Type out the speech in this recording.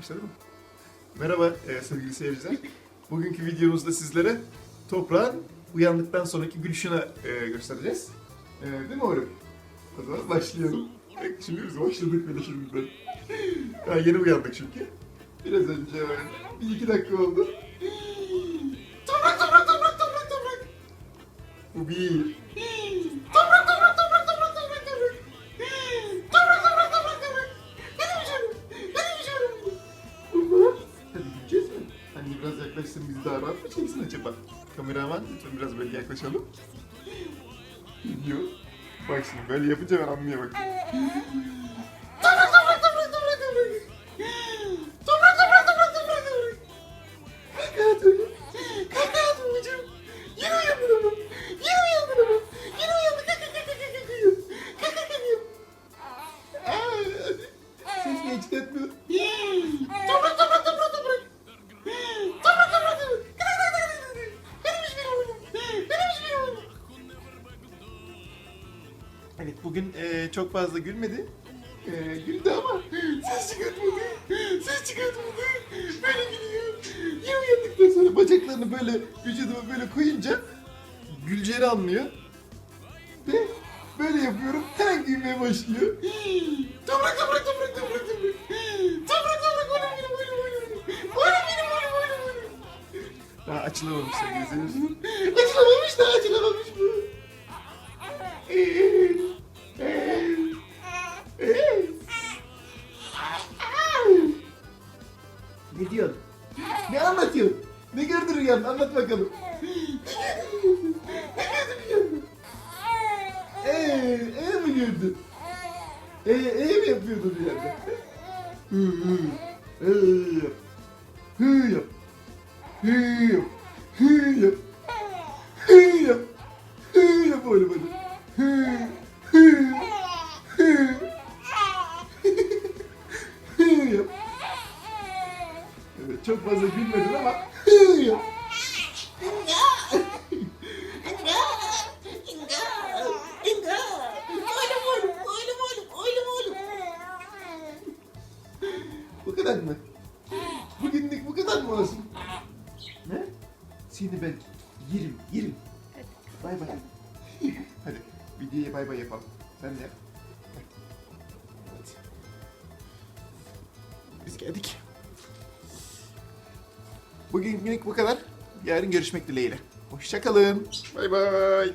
Başladı mı? Merhaba e, sevgili seyirciler. Bugünkü videomuzda sizlere toprağın uyandıktan sonraki gülüşünü e, göstereceğiz. E, değil mi oğlum? O zaman başlayalım. Şimdi biz başladık bile şimdiden. Daha yeni uyandık çünkü. Biraz önce öyle. Bir iki dakika oldu. Toprak toprak toprak toprak toprak. Bu bir. Biraz yaklaşsın bizi daha rahat mı çeksin acaba? Kameraman lütfen biraz böyle yaklaşalım. Gidiyor. Bak şimdi böyle yapınca ben anlıyor bak. Toprak toprak toprak toprak toprak. Toprak toprak toprak toprak toprak. Kalk hayatım. Kalk hayatım babacığım. Yine uyandın ama. Yine uyandın ama. Yine uyandın. Kalk kalk kalk kalk kalk kalk. Kalk kalk. Ses geçti etmiyor. Toprak toprak. Toprak Evet bugün e, çok fazla gülmedi. E, güldü ama ses çıkartmadı. Ses çıkartmadı. Böyle gülüyor. Yine uyandıktan sonra bacaklarını böyle vücuduma böyle koyunca güleceğini anlıyor. Ve böyle yapıyorum hemen gülmeye başlıyor. Toprak toprak toprak toprak toprak. Toprak toprak oğlum benim oğlum oğlum. Oğlum benim oğlum oğlum oğlum. Daha açılamamış sevgili seyirciler. Açılamamış daha açılamamış bu. Ne gördün rüyanda? Anlat bakalım. ne gördün rüyanda? Eee, ee mi gördün? Ee, ee mi yapıyordun rüyanda? Hı hı. Ee yap. Hı yap. Hı yap. Hı yap. Evet çok fazla gülmedin ama. Bu kadar mı? Bugünlük bu kadar mı olsun? Ne? Seni ben yerim, yerim. Bay bay. Hadi videoya bay bay yapalım. Sen de yap. Biz geldik. Bugünlük bu kadar. Yarın görüşmek dileğiyle. Hoşçakalın. Bay bay.